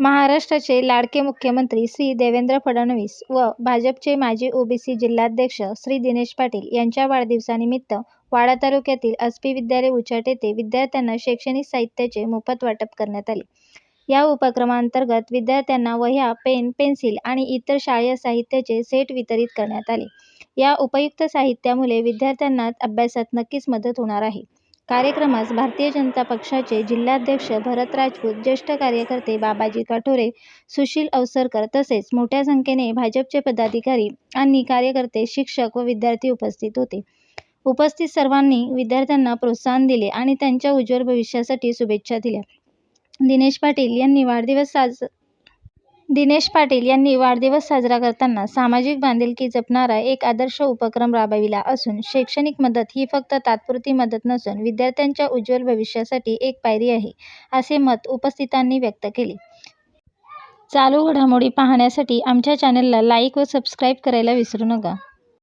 महाराष्ट्राचे लाडके मुख्यमंत्री श्री देवेंद्र फडणवीस व भाजपचे माजी ओबीसी जिल्हाध्यक्ष श्री दिनेश पाटील यांच्या वाढदिवसानिमित्त वाडा तालुक्यातील अस्पी विद्यालय उचाट येथे विद्यार्थ्यांना शैक्षणिक साहित्याचे मोफत वाटप करण्यात आले. या उपक्रमांतर्गत विद्यार्थ्यांना वह्या, पेन, पेन्सिल आणि इतर शालेय साहित्याचे सेट वितरित करण्यात आले. या उपयुक्त साहित्यामुळे विद्यार्थ्यांना अभ्यासात नक्कीच मदत होणार आहे. कार्यक्रमास भारतीय जनता पक्षाचे जिल्हाध्यक्ष भरत राजपूत, ज्येष्ठ कार्यकर्ते बाबाजी काठोरे, सुशील अवसरकर तसेच मोठ्या संख्येने भाजपचे पदाधिकारी आणि कार्यकर्ते, शिक्षक व विद्यार्थी उपस्थित होते. उपस्थित सर्वांनी विद्यार्थ्यांना प्रोत्साहन दिले आणि त्यांच्या उज्ज्वल भविष्यासाठी शुभेच्छा दिल्या. दिनेश पाटील यांनी वाढदिवस साज दिनेश पाटील यांनी वाढदिवस साजरा करताना सामाजिक बांधिलकी जपणारा एक आदर्श उपक्रम राबविला असून शैक्षणिक मदत ही फक्त तात्पुरती मदत नसून विद्यार्थ्यांच्या उज्ज्वल भविष्यासाठी एक पायरी आहे, असे मत उपस्थितांनी व्यक्त केले. चालू घडामोडी पाहण्यासाठी आमच्या चॅनलला लाईक व सबस्क्राईब करायला विसरू नका.